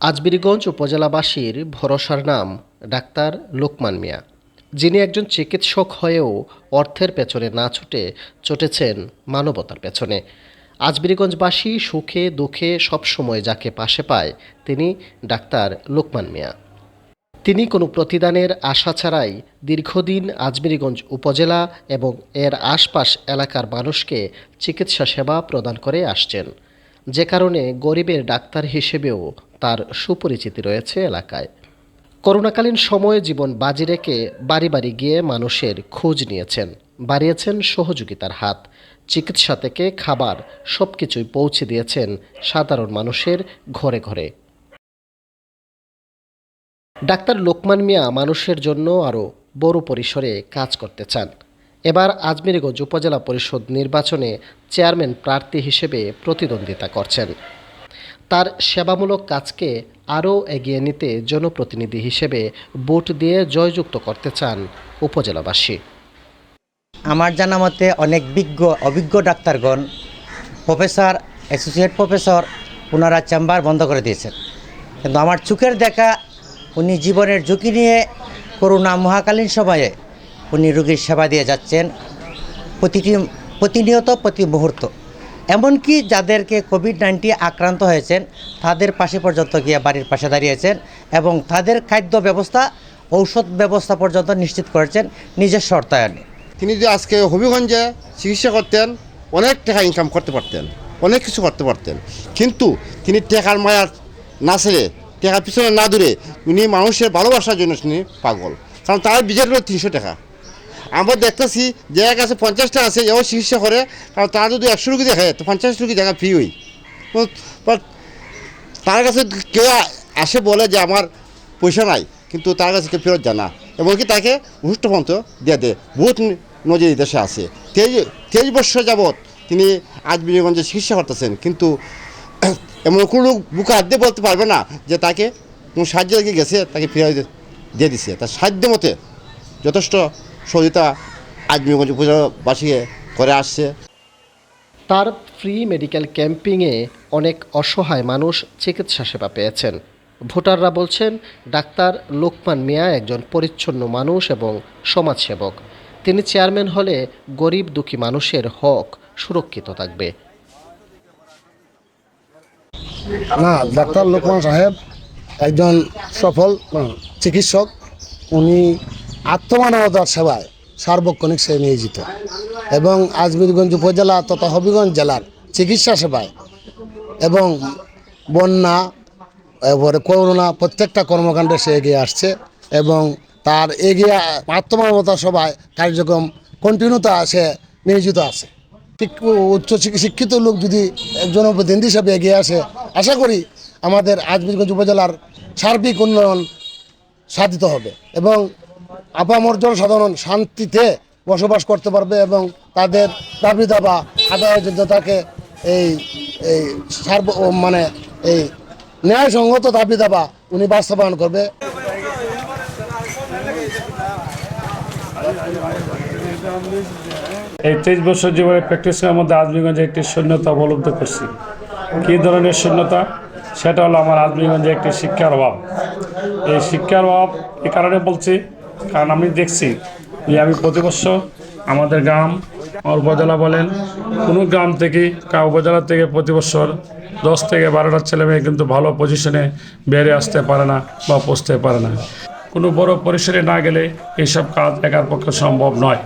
আজমিরগঞ্জ উপজেলাবাসীর ভরসার নাম, ডাক্তার লোকমান মিয়া, যিনি একজন চিকিৎসক হয়েও অর্থের পেছনে না ছুটে ছুটেছেন মানবতার পেছনে। আজমিরগঞ্জবাসী সুখে দুঃখে সবসময় যাকে পাশে পায়, তিনি ডাক্তার লোকমান মিয়া। তিনি কোনো প্রতিদানের আশা ছাড়াই দীর্ঘদিন আজমিরগঞ্জ উপজেলা এবং এর আশপাশ এলাকার মানুষকে চিকিৎসা সেবা প্রদান করে আসছেন। যে কারণে গরিবের ডাক্তার হিসেবেও তার সুপরিচিতি রয়েছে এলাকায়। করোনাকালীন সময়ে জীবন বাজি রেখে বাড়ি বাড়ি গিয়ে মানুষের খোঁজ নিয়েছেন। বাড়িয়েছেন সহযোগিতার হাত। চিকিৎসা থেকে খাবার সব কিছুই পৌঁছে দিয়েছেন সাধারণ মানুষের ঘরে ঘরে। ডাক্তার লোকমান মিয়া মানুষের জন্য আরও বড় পরিসরে কাজ করতে চান। এবার আজমিরগঞ্জ উপজেলা পরিষদ নির্বাচনে চেয়ারম্যান প্রার্থী হিসেবে প্রতিদ্বন্দ্বিতা করছেন। তার সেবামূলক কাজকে আরও এগিয়ে নিতে জনপ্রতিনিধি হিসেবে ভোট দিয়ে জয়যুক্ত করতে চান উপজেলাবাসী। আমার জানা মতে অনেক বিজ্ঞ, অভিজ্ঞ ডাক্তারগণ, প্রফেসর অ্যাসোসিয়েট প্রফেসর ওনারা চেম্বার বন্ধ করে দিয়েছেন। কিন্তু আমার চোখের দেখা, উনি জীবনের ঝুঁকি নিয়ে করোনা মহাকালীন সময়ে উনি রোগীর সেবা দিয়ে যাচ্ছেন। প্রতিটি, প্রতিনিয়ত প্রতি মুহূর্ত। এমনকি যাদেরকে কোভিড নাইন্টিন আক্রান্ত হয়েছেন, তাদের পাশে পর্যন্ত গিয়ে বাড়ির পাশে দাঁড়িয়েছেন এবং তাদের খাদ্য ব্যবস্থা, ঔষধ ব্যবস্থা পর্যন্ত নিশ্চিত করেছেন নিজের শর্তায়নে। তিনি যদি আজকে হবিগঞ্জে চিকিৎসা করতেন, অনেক টাকা ইনকাম করতে পারতেন, অনেক কিছু করতে পারতেন। কিন্তু তিনি টেকার মায়ার না ছেড়ে, টেকার পিছনে না দূরে, উনি মানুষের ভালোবাসার জন্য তিনি পাগল। কারণ তার হলো তিনশো টাকা। আমরা দেখতেছি যে এক আছে পঞ্চাশ টাকা আছে, এও চিকিৎসা করে। কারণ তারা যদি একশো রুগী দেখে, তো পঞ্চাশ রুগী দেখা ফ্রি হই বাট তার কাছে কেউ আসে বলে যে আমার পয়সা নাই, কিন্তু তার কাছে কেউ ফেরত জানা এমনকি তাকে ঘুষ্ট পর্যন্ত দিয়ে দেয় বহুত নজর দেশে আছে। তেইশ তেইশ বছর যাবৎ তিনি আজ বিজয়গঞ্জে চিকিৎসা করতেছেন, কিন্তু এমন কোনো লোক বুকে হাত দিয়ে বলতে পারবে না যে তাকে কোনো সাহায্য গেছে, তাকে ফিরে দিয়ে দিছে। তার সাধ্য মতে যথেষ্ট সহযোগিতা আজ বিজয়গঞ্জ উপজেলাবাসীকে করে আসছে। তার ফ্রি মেডিকেল ক্যাম্পিংয়ে অনেক অসহায় মানুষ চিকিৎসা সেবা পেয়েছেন। ভোটাররা বলছেন ডাক্তার লোকমান মিয়া একজন পরিচ্ছন্ন মানুষ এবং সমাজসেবক। তিনি চেয়ারম্যান হলে গরিব দুঃখী মানুষের হক সুরক্ষিত থাকবে। না ডাক্তার লোকমান সাহেব একজন সফল চিকিৎসক। উনি আত্মমানবতার সেবায় সার্বক্ষণিক সে নিয়োজিত। এবং আজমিরগঞ্জ উপজেলা তথা হবিগঞ্জ জেলার চিকিৎসা সেবায় এবং বন্যা, এরপরে করোনা প্রত্যেকটা কর্মকাণ্ডে সে এগিয়ে আসছে এবং তার এগিয়ে আত্মমানবতা সভায় কার্যক্রম কন্টিনিউতা সে নিয়োজিত আছে। উচ্চ শিক্ষিত লোক যদি জনপ্রতিনিধি হিসাবে এগিয়ে আসে, আশা করি আমাদের আজমিরগঞ্জ উপজেলার সার্বিক উন্নয়ন সাধিত হবে এবং আপামর জনসাধারণ শান্তিতে বসবাস করতে পারবে এবং তাদের দাবি দাবা আদায়ের জন্য তাকে এই এই সার্ব মানে এই ন্যায়সঙ্গত দাবি দাবা উনি বাস্তবায়ন করবে। এই তেইশ বছর জীবনের প্র্যাকটিসের মধ্যে আজমিগঞ্জে একটি শূন্যতা অবলব্ধ করছি। কী ধরনের শূন্যতা? সেটা হলো আমার আজমিগঞ্জে একটি শিক্ষার অভাব। এই শিক্ষার অভাব এ কারণে বলছি কারণ আমি দেখছি যে আমি প্রতি বছর আমাদের গ্রাম আমার উপজেলা বলেন, কোনো গ্রাম থেকে কা উপজেলা থেকে প্রতি বছর দশ থেকে বারোটা ছেলে মেয়ে কিন্তু ভালো পজিশনে বেড়ে আসতে পারে না বা পৌঁছতে পারে না। কোনো বড় পরিসরে না গেলে এইসব কাজ একার পক্ষে সম্ভব নয়।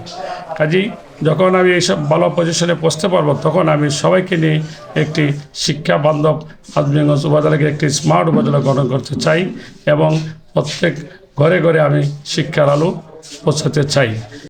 কাজেই যখন আমি এইসব ভালো পজিশনে পৌঁছতে পারব, তখন আমি সবাইকে নিয়ে একটি শিক্ষা বান্ধব আজমিগঞ্জ উপজেলাকে একটি স্মার্ট উপজেলা গঠন করতে চাই এবং প্রত্যেক ঘরে ঘরে আমি শিক্ষার আলো পৌঁছাতে চাই।